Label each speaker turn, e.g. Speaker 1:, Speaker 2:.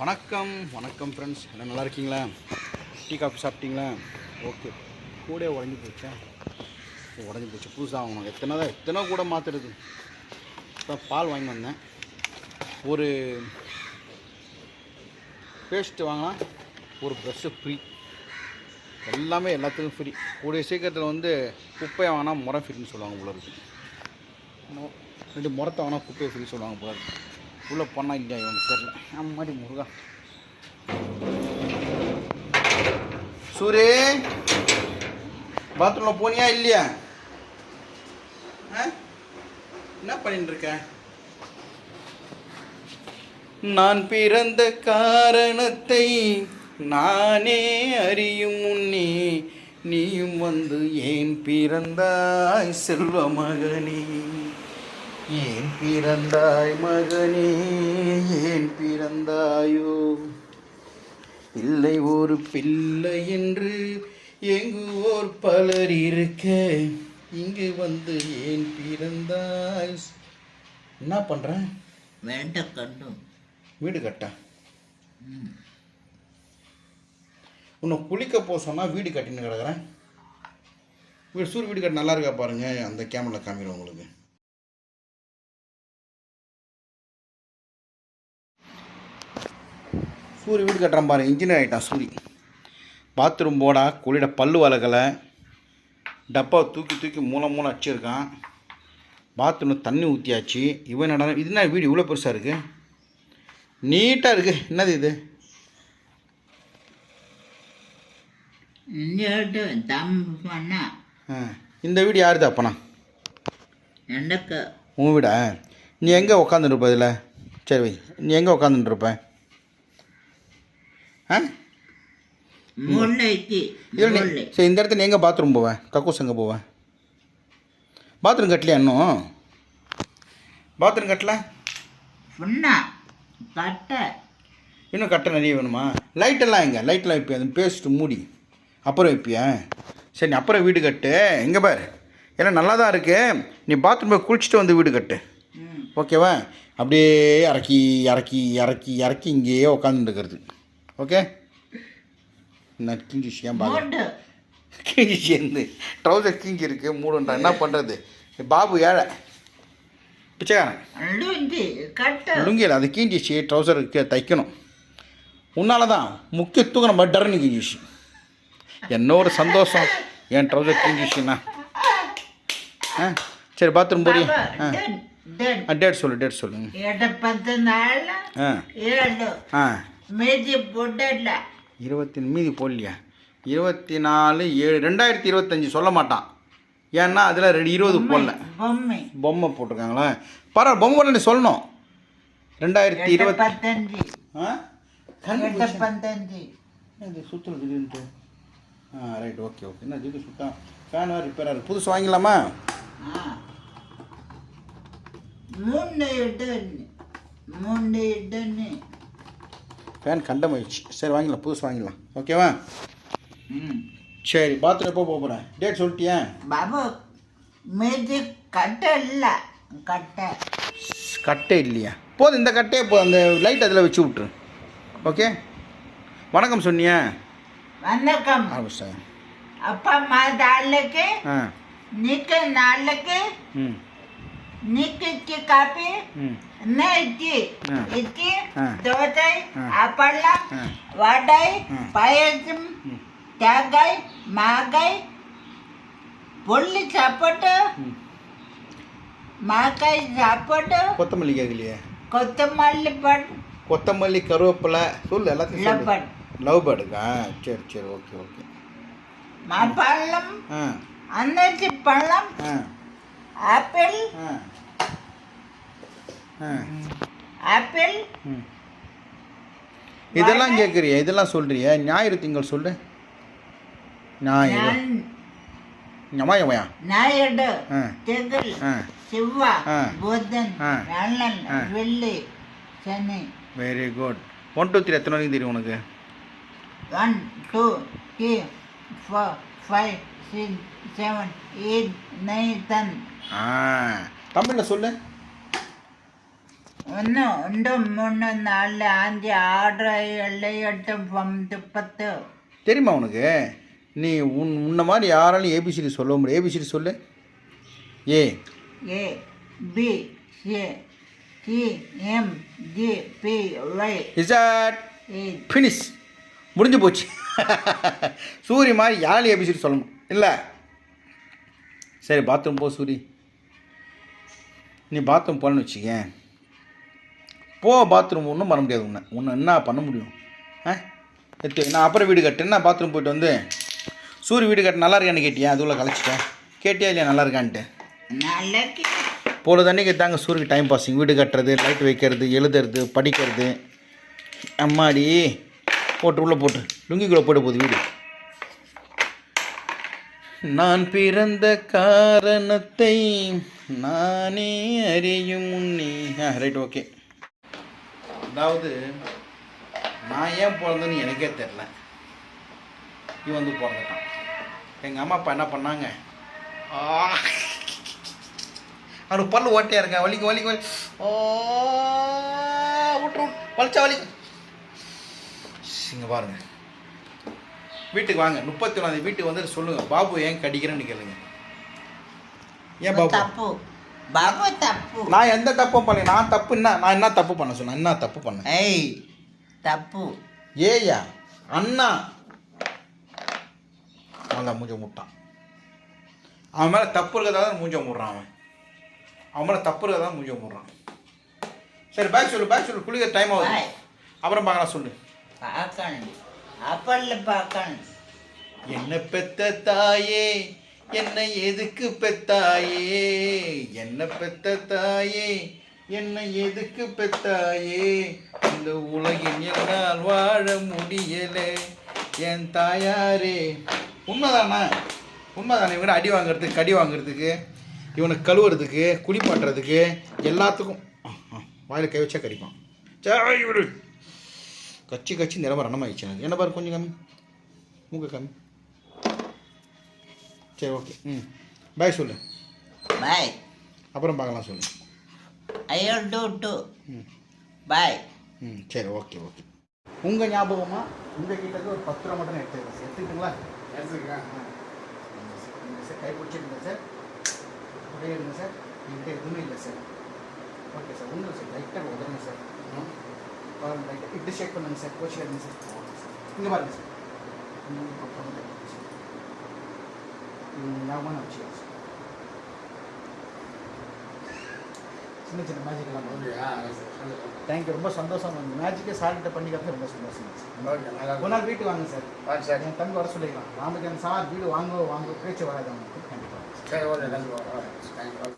Speaker 1: வணக்கம் வணக்கம் ஃப்ரெண்ட்ஸ் எல்லாம் நல்லா இருக்கீங்களா டீ காஃபி சாப்பிட்டீங்களா ஓகே கூட உடஞ்சி போச்சேன் உடஞ்சி போச்சு புதுசாக வாங்கணும் எத்தனை தான் எத்தனை கூட மாற்றுறது இப்போ பால் வாங்கி வந்தேன் ஒரு பேஸ்ட்டு வாங்கினா ஒரு ப்ரெஷ்ஷு ஃப்ரீ எல்லாமே எல்லாத்துக்கும் ஃப்ரீ கூடிய சீக்கிரத்தில் வந்து குப்பையை வாங்கினா முறை ஃப்ரீன்னு சொல்லுவாங்க போல இருக்குது ரெண்டு முறத்தை வாங்கினா குப்பையை ஃப்ரீன்னு சொல்லுவாங்க போல இருக்குது உள்ளே போனால் இல்லையா இவனுக்கு தெரில அந்த மாதிரி முருகா சூரி பாத்ரூமில் போனியா இல்லையா என்ன பண்ணிட்டு இருக்க நான் பிறந்த காரணத்தை நானே அறியும் முன்னே நீயும் வந்து ஏன் பிறந்தாய் செல்வ மகனே ஏன் பிறந்தாய் மகனே ஏன் பிறந்தாயோ இல்லை ஒரு பிள்ளை என்று எங்குவோர் பலர் இருக்க இங்கு வந்து ஏன் பிறந்தாய் என்ன பண்ணுறேன்
Speaker 2: வேண்ட கண்டும்
Speaker 1: வீடு கட்ட உன்னை குளிக்க போக சொன்னால் வீடு கட்டின்னு கிடக்குறேன் வீடு சூர் வீடு கட்ட நல்லா இருக்கா பாருங்கள் அந்த கேமரில் காமிக்கிறேன் உங்களுக்கு சூரிய வீடு கட்டுறான் பாரு இன்ஜினியர் ஆகிட்டான் சூரி பாத்ரூம் போடா குளிட பல்லு வளர்கலை டப்பா தூக்கி தூக்கி மூலம் மூலம் வச்சுருக்கான் பாத்ரூமில் தண்ணி ஊற்றியாச்சு இவன் நட இது என்ன வீடு இவ்வளோ பெருசாக இருக்குது நீட்டாக இருக்குது என்னது இது இந்த வீடு யாருது அப்பண்ணா உன் வீடா நீ எங்கே இருப்ப இதில் சரி வை நீ எங்கே இருப்பேன்
Speaker 2: ஆ சரி
Speaker 1: இந்த இடத்துல எங்கே பாத்ரூம் போவேன் கக்கூஸ் எங்கே போவேன் பாத்ரூம் கட்டலையா இன்னும் பாத்ரூம் கட்டல கட்டை இன்னும் கட்ட நிறைய வேணுமா லைட்டெல்லாம் எங்கே லைட்டெல்லாம் வைப்பியா அது பேஸ்ட்டு மூடி அப்புறம் வைப்பியா சரி அப்புறம் வீடு கட்டு எங்கே பாரு ஏன்னா நல்லா தான் இருக்குது நீ பாத்ரூம் போய் குளிச்சுட்டு வந்து வீடு கட்டு ஓகேவா அப்படியே இறக்கி இறக்கி இறக்கி இறக்கி இங்கேயே உட்காந்துருக்கிறது ஓகே நான் கிஞ்சி ஏன் கிஞ்சி சேர்ந்து ட்ரௌசர் கிஞ்சி இருக்கு மூடுன்றா என்ன பண்ணுறது பாபு ஏழை பிச்சைக்காரன் லுங்கியில் அது கிஞ்சிச்சு ட்ரௌசர் தைக்கணும் உன்னால தான் முக்கிய நம்ம டர்னு கிஞ்சிச்சு என்ன சந்தோஷம் என் ட்ரௌசர் கிஞ்சிச்சுன்னா ஆ சரி பாத்ரூம் போறிய ஆ டேட் சொல்லு டேட்
Speaker 2: சொல்லுங்க ஆ ஆ மீதி போடல
Speaker 1: இருபத்தி மீதி போடலையா இருபத்தி நாலு ஏழு ரெண்டாயிரத்தி இருபத்தஞ்சி சொல்ல மாட்டான் ஏன்னா அதில் ரெண்டு இருபது போடல பொம்மை பொம்மை போட்டிருக்காங்களா பரவாயில்ல பொம்மை சொல்லணும் ரெண்டாயிரத்தி இருபத்தஞ்சு ஆ ஆ ரைட் ஓகே ஓகே என்ன சுத்தம் புதுசு ஃபேன் கண்டம் ஆயிடுச்சு சரி வாங்கிடலாம் புதுசு வாங்கிடலாம் ஓகேவா ம் சரி பாத்ரூம் எப்போ போக போகிறேன் டேட் சொல்லிட்டியா
Speaker 2: பாபு மேஜி கட்டை இல்லை கட்டை
Speaker 1: கட்டை இல்லையா போதும் இந்த கட்டையை போ அந்த லைட் அதில் வச்சு விட்ரு ஓகே வணக்கம் சொன்னியா
Speaker 2: வணக்கம் அப்பா ஆ நீக்க நாளைக்கு ம் நிக்கிக்கு காப்பி இட்லி இட்லி தோசை அப்பளம் வடை பாயசம் தேங்காய் மாங்காய் பொல்லி சாப்பாட்டு மாங்காய் சாப்பாட்டு
Speaker 1: கொத்தமல்லி கேட்கலையே
Speaker 2: கொத்தமல்லி பட்
Speaker 1: கொத்தமல்லி கருவேப்பிலை சொல்லு எல்லாத்தையும் லவ் பேர்டு லவ் பேர்டுக்கா சரி சரி ஓகே ஓகே
Speaker 2: மாப்பழம் அன்னாச்சி பழம் ஆப்பிள் ஆப்பிள்
Speaker 1: இதெல்லாம் கேட்குறியா இதெல்லாம் சொல்றியா ஞாயிறு திங்கள் சொல்லு ஞாயிறு
Speaker 2: ஞாயிறு திங்கள் செவ்வாய் புதன் வெள்ளி சனி
Speaker 1: very good one two three எத்தனை வரைக்கும் தெரியும் உனக்கு
Speaker 2: ஒன் டூ த்ரீ தமிழ்ல five six seven eight nine சொல்லு ഒന്ന് രണ്ട് മൂന്ന് നാല് അഞ്ച് ആറ് ഏഴ് എട്ട് ഒമ്പത് பத்து
Speaker 1: தெரியுமா உனக்கு நீ உன் உன்ன மாதிரி யாராலும் ஏபிசிடி சொல்ல முடியும் ஏபிசிடி சொல்லு A
Speaker 2: A B C M G P Y
Speaker 1: finish முடிஞ்சு போச்சு சூரி மாதிரி யாழி அபிஷேகம் சொல்லணும் இல்லை சரி பாத்ரூம் போ சூரி நீ பாத்ரூம் போகலன்னு வச்சுக்கேன் போ பாத்ரூம் ஒன்றும் பண்ண முடியாது உன்னை உன்னை என்ன பண்ண முடியும் ஆ நான் அப்புறம் வீடு கட்டுனா பாத்ரூம் போயிட்டு வந்து சூரிய வீடு கட்ட நல்லா இருக்கான்னு கேட்டியா அதுக்குள்ளே கலைச்சிட்டேன் கேட்டியா இல்லையா நல்லா இருக்கான்ட்டு போல பொழுது கேட்டாங்க தாங்க சூரியக்கு டைம் பாஸிங் வீடு கட்டுறது லைட் வைக்கிறது எழுதுறது படிக்கிறது அம்மாடி போட்டு உள்ளே போட்டு லுங்கிக்குள்ளே போட்டு போகுது வீடு நான் பிறந்த காரணத்தை நானே அறியும் முன்னே ரைட் ஓகே அதாவது நான் ஏன் பிறந்தேன்னு எனக்கே தெரில இவன் வந்து பிறந்துட்டான் எங்கள் அம்மா அப்பா என்ன பண்ணாங்க அவனுக்கு பல்லு ஓட்டையாக இருக்கேன் வலிக்கு வலிக்கு வலி ஓ விட்டு வலிச்சா வலிக்கு இங்கே பாருங்கள் வீட்டுக்கு வாங்க முப்பத்தி ஒன்றாந்தேதி வீட்டுக்கு வந்து சொல்லுங்கள் பாபு ஏன் கடிக்கிறேன்னு கேளுங்க ஏன் பாபு
Speaker 2: பாபு தப்பு
Speaker 1: நான் எந்த தப்பும் பண்ணல நான் தப்பு என்ன நான் என்ன தப்பு பண்ண சொன்னேன் என்ன தப்பு பண்ணேன்
Speaker 2: ஏய் தப்பு
Speaker 1: ஏயா அண்ணா நல்லா மூஞ்ச முட்டான் அவன் மேலே தப்பு இருக்கிறதா தான் மூஞ்ச முடுறான் அவன் அவன் மேலே தப்பு இருக்கிறதா மூஞ்ச முடுறான் சரி பேக் சொல்லு பேக் சொல்லு குளிக்க டைம் ஆகுது அப்புறம் பார்க்கலாம் சொல்லு என்ன பெத்த தாயே என்னை எதுக்கு பெத்தாயே என்ன பெத்த தாயே என்னை எதுக்கு பெத்தாயே இந்த உலகின் என்னால் வாழ முடியல என் தாயாரே உண்மைதானா உண்மைதானே இவனை அடி வாங்குறதுக்கு கடி வாங்குறதுக்கு இவனை கழுவுறதுக்கு குடிப்பாட்டுறதுக்கு எல்லாத்துக்கும் வாயில் கை வச்சா கடிப்பான் சரி கச்சி கச்சி நிறமாக ரணமாகிடுச்சு எனக்கு என்ன பாரு கொஞ்சம் கம்மி மூக்க கம்மி சரி ஓகே ம் பாய் சொல்லு பாய் அப்புறம் பார்க்கலாம் சொல்லு
Speaker 2: ஐயோ டூ டூ ம் பாய்
Speaker 1: ம் சரி ஓகே ஓகே உங்கள் ஞாபகமாக உங்கள் கிட்டக்கு ஒரு பத்து ரூபா மட்டும் எடுத்துக்கிறேன் எடுத்துக்கிட்டுங்களா எடுத்துக்கிறேன் சார் கை பிடிச்சிருந்தேன் சார் அப்படியே இருந்தேன் சார் என்கிட்ட எதுவுமே இல்லை சார் ஓகே சார் ஒன்றும் சார் லைட்டாக உதவுங்க சார் இப்படி ஷேக் பண்ணுங்க சார் கோச்சிக்காதீங்க சார் சார் விஷயம் சார் சின்ன சின்ன மேஜிக்கெல்லாம் ரொம்ப மேஜிக்கே ரொம்ப சந்தோஷம் வீட்டு வாங்க சார் என் தங்க வர சொல்லிக்கலாம் சார் வீடு வாங்க வாங்க பேச்சு வராது அவங்களுக்கு கண்டிப்பாக சரி ஓகே